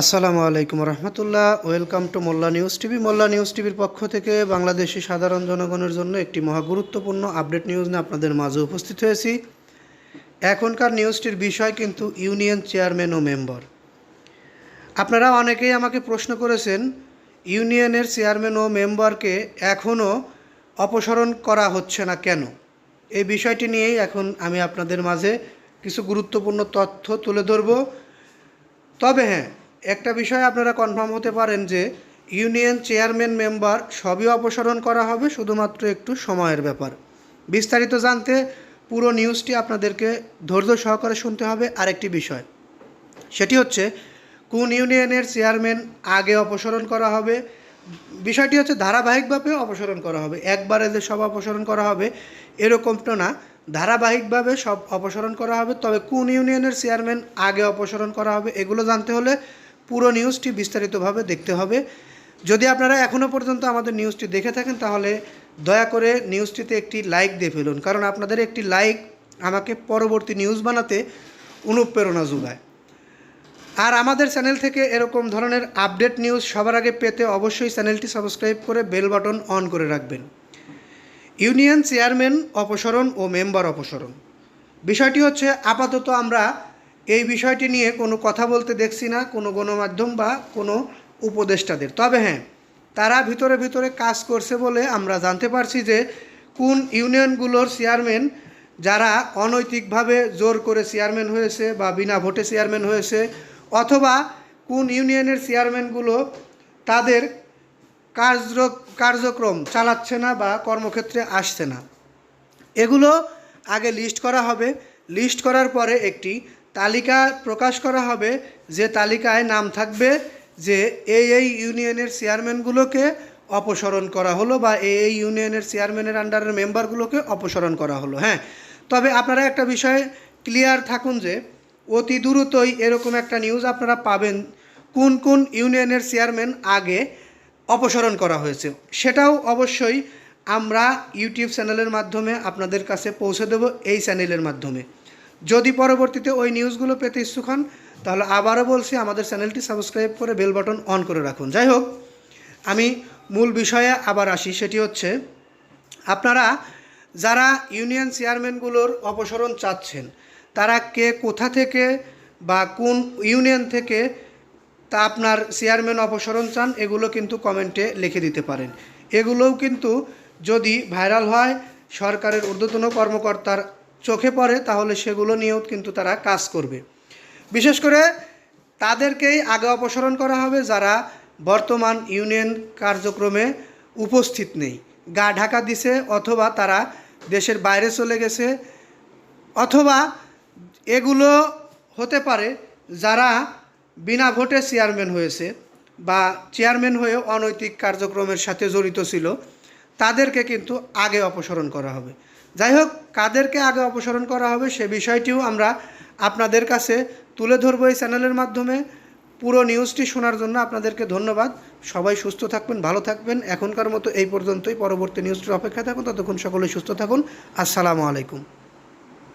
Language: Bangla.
আসসালামু আলাইকুম রহমতুল্লাহ। Welcome to Molla news TV. Molla news টিভির পক্ষ থেকে বাংলাদেশি সাধারণ জনগণের জন্য একটি মহা গুরুত্বপূর্ণ আপডেট নিউজ নিয়ে আপনাদের মাঝে উপস্থিত হয়েছি। এখনকার নিউজটির বিষয় কিন্তু ইউনিয়ন চেয়ারম্যান ও মেম্বার। আপনারা অনেকেই আমাকে প্রশ্ন করেছেন, ইউনিয়নের চেয়ারম্যান ও মেম্বারকে এখনও অপসারণ করা হচ্ছে না কেন? এই বিষয়টি নিয়েই এখন আমি আপনাদের মাঝে কিছু গুরুত্বপূর্ণ তথ্য তুলে ধরবো। তবে হ্যাঁ একটা বিষয় আপনারা কনফার্ম হতে পারেন যে ইউনিয়ন চেয়ারম্যান মেম্বার সবই অপসারণ করা হবে শুধুমাত্র একটু সময়ের ব্যাপার। বিস্তারিত জানতে পুরো নিউজটি আপনাদেরকে ধৈর্য সহকারে শুনতে হবে আরেকটি বিষয়। সেটি হচ্ছে, কোন ইউনিয়নের চেয়ারম্যান আগে অপসারণ করা হবে? বিষয়টি হচ্ছে ধারাবাহিকভাবে অপসারণ করা হবে। একবারে যে সব অপসারণ করা হবে, এরকমটা না। ধারাবাহিকভাবে সব অপসারণ করা হবে, তবে কোন ইউনিয়নের চেয়ারম্যান আগে অপসারণ করা হবে, এগুলো জানতে হলে পুরো নিউজটি বিস্তারিতভাবে দেখতে হবে। যদি আপনারা এখনও পর্যন্ত আমাদের নিউজটি দেখে থাকেন, তাহলে দয়া করে নিউজটিতে একটি লাইক দিয়ে ফেলুন। কারণ আপনাদের একটি লাইক আমাকে পরবর্তী নিউজ বানাতে অনুপ্রেরণা যোগায়। আর আমাদের চ্যানেল থেকে এরকম ধরনের আপডেট নিউজ সবার আগে পেতে অবশ্যই চ্যানেলটি সাবস্ক্রাইব করে বেল বাটন অন করে রাখবেন। ইউনিয়ন চেয়ারম্যান অপসারণ ও মেম্বার অপসারণ। বিষয়টি হচ্ছে, আপাতত আমরা এই বিষয়টি নিয়ে কোনো কথা বলতে দেখছি না, কোনো গণমাধ্যম বা কোনো উপদেষ্টাদের। তবে হ্যাঁ তারা ভিতরে ভিতরে কাজ করছে বলে আমরা জানতে পারছি যে কোন ইউনিয়নগুলোর চেয়ারম্যান যারা অনৈতিকভাবে জোর করে চেয়ারম্যান হয়েছে বা বিনা ভোটে চেয়ারম্যান হয়েছে, অথবা কোন ইউনিয়নের চেয়ারম্যানগুলো তাদের কার্য কার্যক্রম চালাচ্ছে না বা কর্মক্ষেত্রে আসছে না। এগুলো আগে লিস্ট করা হবে। লিস্ট করার পরে একটি তালিকা প্রকাশ করা হবে যে তালিকায় নাম থাকবে যে এই এই ইউনিয়নের চেয়ারম্যানগুলোকে অপসারণ করা হলো বা এই এই ইউনিয়নের চেয়ারম্যানের আন্ডারের মেম্বারগুলোকে অপসারণ করা হলো হ্যাঁ? তবে আপনারা একটা বিষয়ে ক্লিয়ার থাকুন যে অতি দ্রুতই এরকম একটা নিউজ আপনারা পাবেন কোন কোন ইউনিয়নের চেয়ারম্যান আগে অপসারণ করা হয়েছে। সেটাও অবশ্যই আমরা ইউটিউব চ্যানেলের মাধ্যমে আপনাদের কাছে পৌঁছে দেব এই চ্যানেলের মাধ্যমে। যদি পরবর্তীতে ওই নিউজগুলো পেতে ইচ্ছুক হন, তাহলে আবারও বলছি আমাদের চ্যানেলটি সাবস্ক্রাইব করে বেল বাটন অন করে রাখুন। যাই হোক, আমি মূল বিষয়ে আবার আসি, সেটি হচ্ছে আপনারা যারা ইউনিয়ন চেয়ারম্যানগুলোর অপসারণ চাচ্ছেন, তারা কে কোথা থেকে বা কোন ইউনিয়ন থেকে তা আপনার চেয়ারম্যান অপসারণ চান, এগুলো কিন্তু কমেন্টে লিখে দিতে পারেন। এগুলোও কিন্তু যদি ভাইরাল হয়, সরকারের ঊর্ধ্বতন কর্মকর্তার চোখে পড়ে, তাহলে সেগুলো নিয়েও কিন্তু তারা কাজ করবে। বিশেষ করে তাদেরকেই আগে অপসারণ করা হবে যারা বর্তমান ইউনিয়ন কার্যক্রমে উপস্থিত নেই। গা ঢাকা দিছে অথবা তারা দেশের বাইরে চলে গেছে, অথবা এগুলো হতে পারে যারা বিনা ভোটে চেয়ারম্যান হয়েছে বা চেয়ারম্যান হয়েও অনৈতিক কার্যক্রমের সাথে জড়িত ছিল, তাদেরকে কিন্তু আগে অপসারণ করা হবে। যাই হোক কাদেরকে আগে অপসারণ করা হবে সে বিষয়টিও আমরা আপনাদের কাছে তুলে ধরবো এই চ্যানেলের মাধ্যমে। পুরো নিউজটি শোনার জন্য আপনাদেরকে ধন্যবাদ। সবাই সুস্থ থাকবেন, ভালো থাকবেন। এখনকার মতো এই পর্যন্তই। পরবর্তী নিউজটির অপেক্ষায় থাকুন। ততক্ষণ সকলে সুস্থ থাকুন। আসসালামু আলাইকুম।